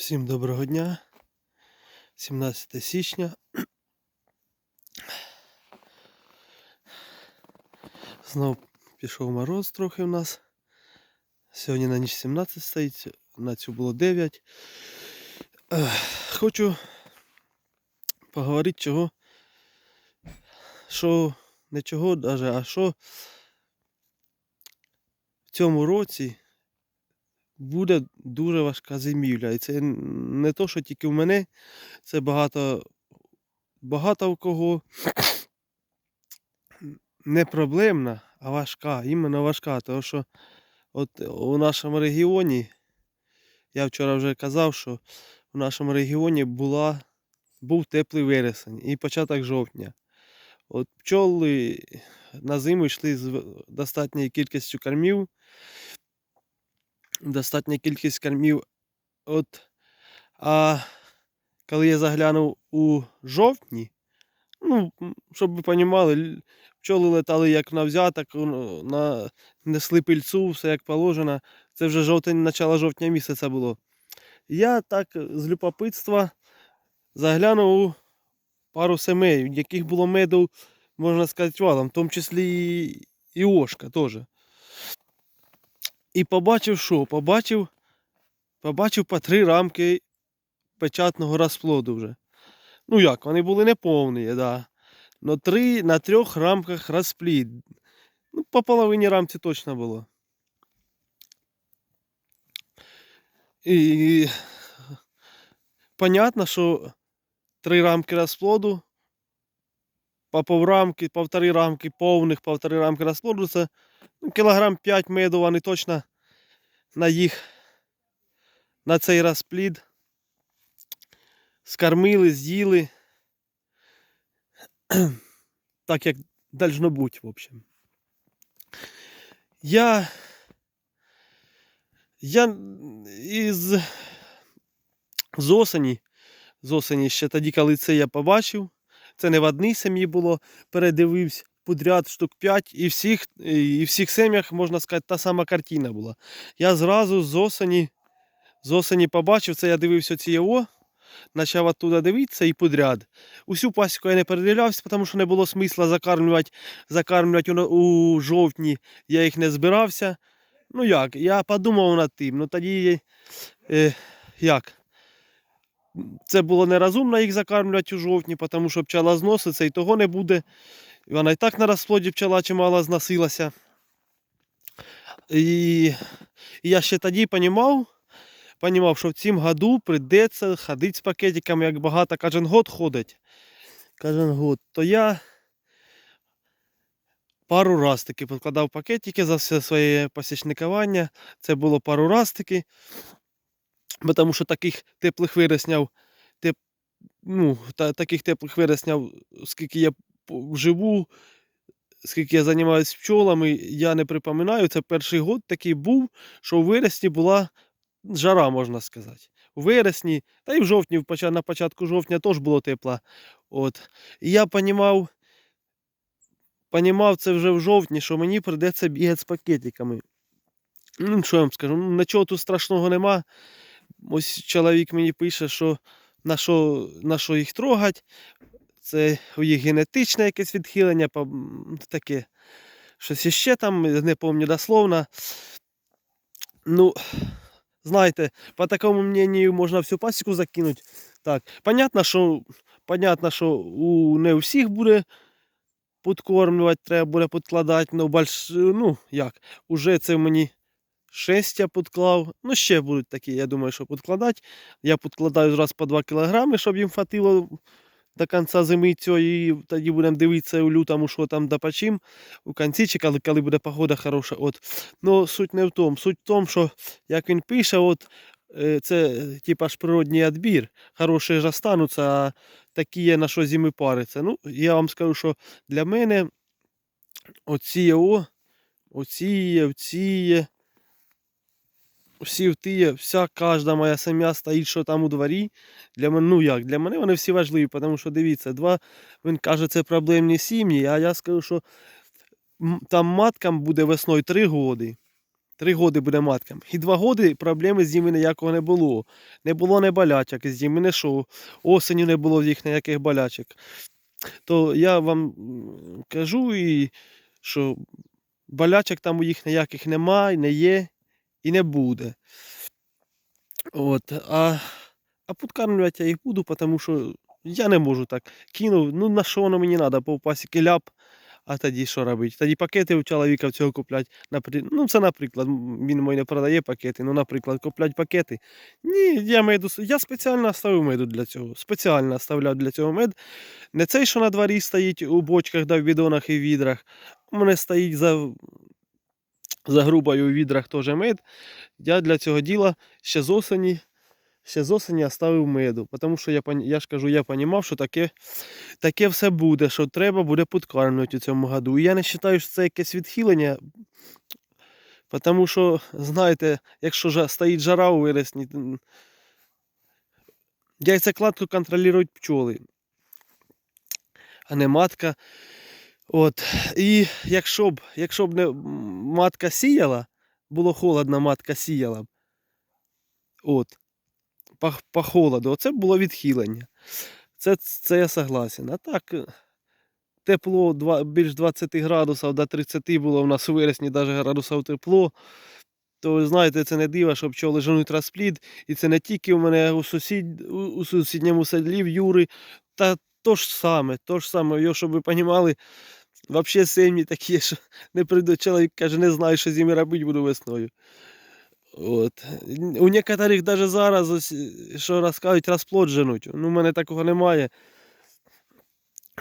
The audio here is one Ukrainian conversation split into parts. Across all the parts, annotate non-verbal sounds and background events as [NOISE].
Всім доброго дня. 17 січня. Знов пішов мороз трохи в нас. Сьогодні на ніч 17 стоїть, на цю було 9. Хочу поговорити чого. Що не чого даже, а що в цьому році буде дуже важка зимівля. І це не то, що тільки в мене, це багато, багато в кого не проблемна, а важка. Іменно важка. Тому що от у нашому регіоні, я вчора вже казав, що в нашому регіоні була, був теплий вересень і початок жовтня. От пчоли на зиму йшли з достатньою кількістю кормів достатня кількість кормів. От, а коли я заглянув у жовтні, ну, щоб ви розуміли, пчоли летали як на взяток, ну, на, несли пильцу, все як положено. Це вже жовтень, начало жовтня місяця було. Я так з любопитства заглянув у пару семей, в яких було меду, можна сказати, валом, в тому числі і Ошка теж. І побачив що? Побачив, побачив по три рамки печатного розплоду вже. Ну як, вони були неповні, да. Но три на трьох рамках розплід. Ну, по половині рамці точно було. І понятно, що три рамки розплоду, по поврамки, повтори рамки повних, повтори рамки розплоду, це ну, кілограм 5 меду вони точно на їх на цей розплід скормили, з'їли. [CLEARS THROAT] Так як должно бути, в общем. Я. Я із з осені, з осені ще тоді, коли це я побачив, це не в одній сім'ї було, передивився подряд штук 5, і всіх, і всіх сім'ях, можна сказати, та сама картина була. Я зразу з осені, з осені побачив, це я дивився ці ЄО, почав оттуда дивитися і подряд. Усю пасіку я не передивлявся, тому що не було смисла закармлювати, закармлювати у, у жовтні, я їх не збирався. Ну як, я подумав над тим, ну тоді е, як? Це було нерозумно їх закармлювати у жовтні, тому що пчела зноситься і того не буде. І Вона і так на розплоді пчела чимало зносилася. І, я ще тоді розумів, понімав, що в цім году прийдеться ходити з пакетиками, як багато кожен год ходить. Кожен год. То я пару раз таки підкладав пакетики за все своє посічникування. Це було пару раз таки. Тому що таких теплих виросняв, теп, ну, та, таких теплих виросняв, скільки я живу, скільки я займаюся пчолами, я не припоминаю. Це перший год такий був, що у вересні була жара, можна сказати. У вересні, та й в жовтні, на початку жовтня теж було тепло. От. І я понімав, понімав це вже в жовтні, що мені прийдеться бігати з пакетиками. Ну, що я вам скажу, ну, нічого тут страшного нема. Ось чоловік мені пише, що на що, на що їх трогать. Це у їх генетичне якесь відхилення, таке. Щось іще там, не пам'ятаю дословно. Ну, знаєте, по такому мнению можна всю пасіку закинути. Так, понятно, що, понятно, що у, не у всіх буде підкормлювати, треба буде підкладати, ну, больш, ну, як, уже це мені 6 я підклав. Ну, ще будуть такі, я думаю, що підкладати. Я підкладаю раз по 2 кг, щоб їм хватило до кінця зими цієї, і тоді будемо дивитися у лютому, що там допочим у кінці, чи коли, коли буде погода хороша. От. Ну, суть не в тому. Суть в тому, що як він пише, от, е, це типа ж природній відбір. Хороші ж остануться, а такі є на що зими париться. Ну, я вам скажу, що для мене оці оці, оці, всі в вся кожна моя сім'я стоїть, що там у дворі. Для мене, ну як, для мене вони всі важливі, тому що дивіться, два, він каже, це проблемні сім'ї, а я скажу, що там маткам буде весною 3 роки. Три роки буде маткам. І два роки проблеми з ними ніякого не було. Не було не болячок з ними, не що. Осеню не було в їх ніяких болячок. То я вам кажу, і, що болячок там у їх ніяких немає, не є і не буде. От, а, а подкармлювати я їх буду, тому що я не можу так. Кинув, ну на що воно мені треба, повпасіки ляп, а тоді що робити? Тоді пакети у чоловіка цього куплять. Напри... Ну, це наприклад, він мій не продає пакети, ну, наприклад, куплять пакети. Ні, я меду, я спеціально ставив меду для цього. Спеціально ставляв для цього мед. Не цей, що на дворі стоїть у бочках, да в бідонах і відрах. У мене стоїть за, за грубою у відрах теж мед. Я для цього діла ще з осені, ще з осені оставив меду. Тому що я, я ж кажу, я розумів, що таке, таке все буде, що треба буде підкармлювати у цьому году. І я не вважаю, що це якесь відхилення. Тому що, знаєте, якщо стоїть жара у вересні, яйцекладку контролюють пчоли, а не матка. От. І якщо б, якщо б не матка сіяла, було холодно, матка сіяла б. От. По, по холоду. Оце було відхилення. Це, це я согласен. А так, е, тепло більш 20 градусів до 30 було у нас у вересні, навіть градусів тепло. То ви знаєте, це не диво, що пчоли женуть розплід. І це не тільки у мене у, сусід, у сусідньому селі в Юри. Та то ж саме, то ж саме, його, щоб ви розуміли, взагалі сім'ї такі, що не прийде чоловік, каже, не знаю, що з робити буду весною. От. У некоторих навіть зараз, ось, що розказують, розплод женуть. Ну, у мене такого немає.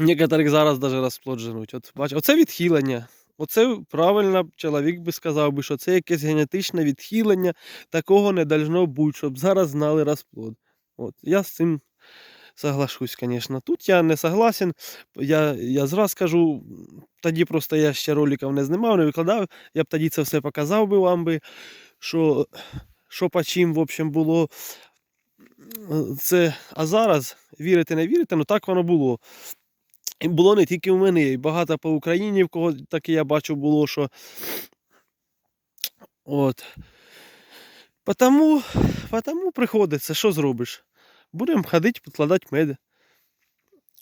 У некоторих зараз навіть розплод. От, бач, оце відхилення. Оце правильно чоловік би сказав би, що це якесь генетичне відхилення, такого не должно бути, щоб зараз знали розплод. От, я з цим соглашусь, звісно. Тут я не согласен. Я, я зразу скажу, тоді просто я ще роликів не знімав, не викладав. Я б тоді це все показав би вам би, що, що по чим, в общем, було. Це, а зараз, вірите, не вірите, ну так воно було. І було не тільки у мене, і багато по Україні, в кого таке я бачу було, що. От. Потому, потому приходиться, що зробиш? Будемо ходити, підкладати мед.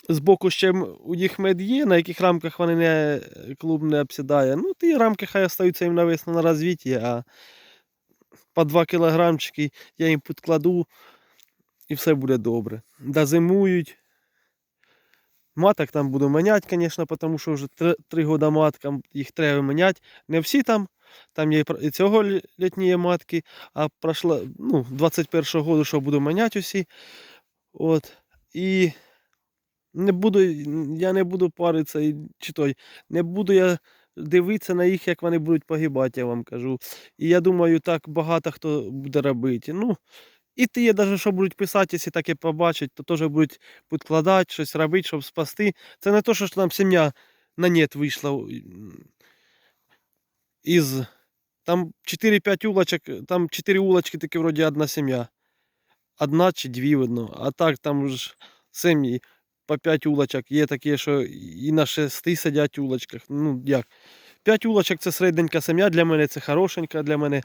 Збоку ще у них мед є, на яких рамках вони не, клуб не обсідає. Ну, ті рамки хай остаються їм навесно на розвитті, а по 2 кілограмчики я їм підкладу і все буде добре. Дозимують. Маток там буду міняти, звісно, тому що вже 3, 3 роки маткам їх треба міняти. Не всі там. Там є і цього лі- літні матки, а пройшло, ну, 21-го року, що буду міняти усі. От. І не буду, я не буду паритися, чи той, не буду я дивитися на їх, як вони будуть погибати, я вам кажу. І я думаю, так багато хто буде робити. Ну, і ті, навіть, що будуть писати, якщо таке побачать, то теж будуть підкладати, щось робити, щоб спасти. Це не то, що там сім'я на нет вийшла. Із там 4-5 улочок, там 4 улочки, таки вроді одна сім'я. Одна чи дві видно. А так там ж сім'ї по 5 улочок. Є такі, що і на 6 сидять улочках. Ну як? 5 улочок це середненька сім'я, для мене це хорошенька, для мене.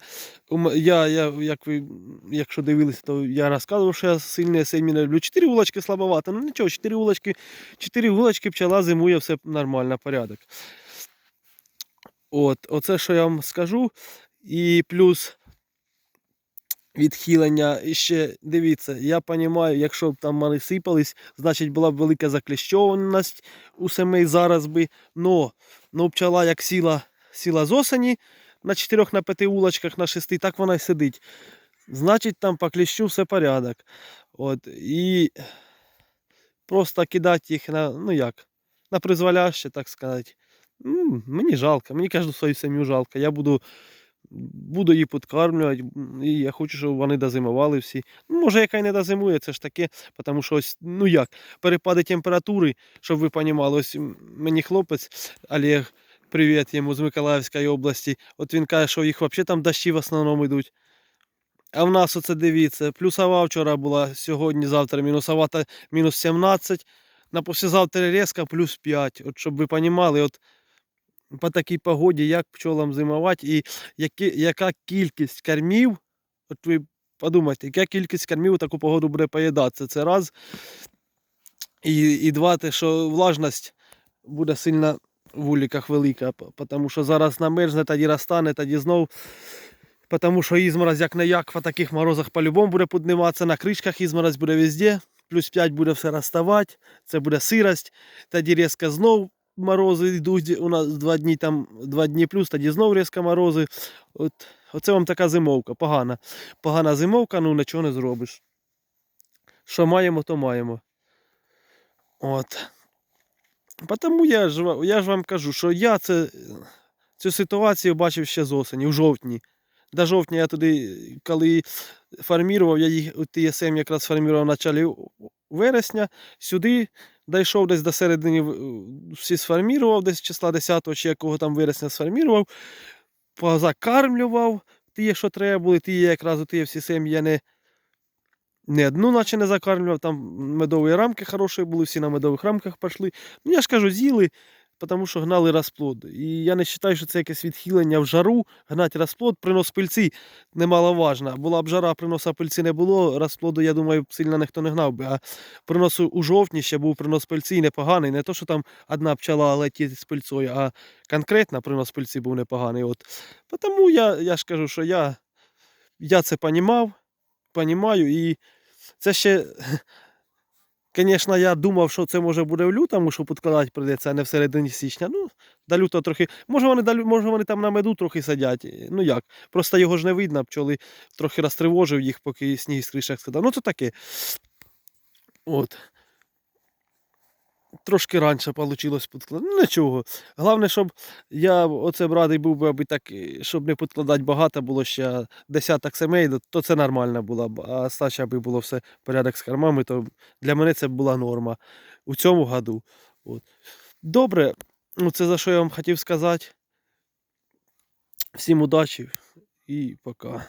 Я, я, як ви, якщо дивилися, то я розказував, що я сильні сім'ї не люблю. 4 улочки слабовато. Ну нічого, 4 улочки, 4 улочки пчела зимує, все нормально, порядок. От, оце, що я вам скажу. І плюс відхилення. І ще дивіться, я розумію, якщо б там вони сипались, значить була б велика закліщованість у семей зараз би. Но, но пчела як сіла, сіла з осені на 4 на 5 улочках, на 6, так вона й сидить. Значить, там по кліщу все порядок. От, і просто кидати їх на, ну як, на призволяще, так сказати. Мені жалко, мені кожну свою сім'ю жалко. Я буду, буду її підкармлювати, і я хочу, щоб вони дозимували всі. Ну, може, яка й не дозимує, це ж таке, тому що ось, ну як, перепади температури, щоб ви розуміли, ось мені хлопець Олег, привіт йому з Миколаївської області. От він каже, що їх взагалі там дощі в основному йдуть. А в нас оце дивіться, плюсова вчора була, сьогодні, завтра мінусова та мінус 17, на послезавтра різка плюс 5. От щоб ви розуміли, от по такій погоді, як пчолам зимувати, і які, яка кількість кормів, от ви подумайте, яка кількість кормів у таку погоду буде поїдатися. Це раз. І, і два, те, що влажність буде сильно в вуликах велика, тому що зараз намерзне, тоді розтане, тоді знов. Тому що ізморозь як не як по таких морозах по-любому буде підніматися, на кришках ізморозь буде везде, плюс 5 буде все розставати, це буде сирость, тоді різко знов морози йдуть, у нас два дні там, два дні плюс, тоді знов різко морози. От, оце вам така зимовка, погана. Погана зимовка, ну нічого не зробиш. Що маємо, то маємо. От. Тому я ж, я ж вам кажу, що я це, цю ситуацію бачив ще з осені, у жовтні. До жовтня я туди, коли фармірував, я їх TSM якраз фармірував в началі вересня, сюди дійшов десь до середини, всі сформірував, десь числа 10 чи якого там вересня сформірував, позакармлював ті, що треба були, ті якраз ті всі сім'ї я не, не одну наче не закармлював, там медові рамки хороші були, всі на медових рамках пішли. Ну, я ж кажу, з'їли, тому що гнали розплод. І я не вважаю, що це якесь відхилення в жару, гнати розплод, принос пильці немаловажно. Була б жара, приноса пильці не було, розплоду, я думаю, сильно ніхто не гнав би. А принос у- жовтні ще був принос пильці непоганий. Не то, що там одна пчела летить з пильцою, а конкретно принос пильці був непоганий. От. Тому я, я ж кажу, що я, я це понімав, понімаю, і це ще. Звісно, я думав, що це може буде в лютому, що підкладати прийдеться, а не в середині січня. Ну, до лютого трохи. Може вони, може вони там на меду трохи сидять. Ну як? Просто його ж не видно, пчоли трохи розтривожив їх, поки сніг з кришах скидав. Ну, це таке. От. Трошки раніше вийшло підкладати. Ну, нічого. Головне, щоб я оце б радий був би, аби так, е, щоб не підкладати багато, було ще десяток сімей, то- це нормально було б. А стача аби було все порядок з кормами, то для мене це була норма у цьому году. От. Добре, ну це за що я вам хотів сказати. Всім удачі і пока.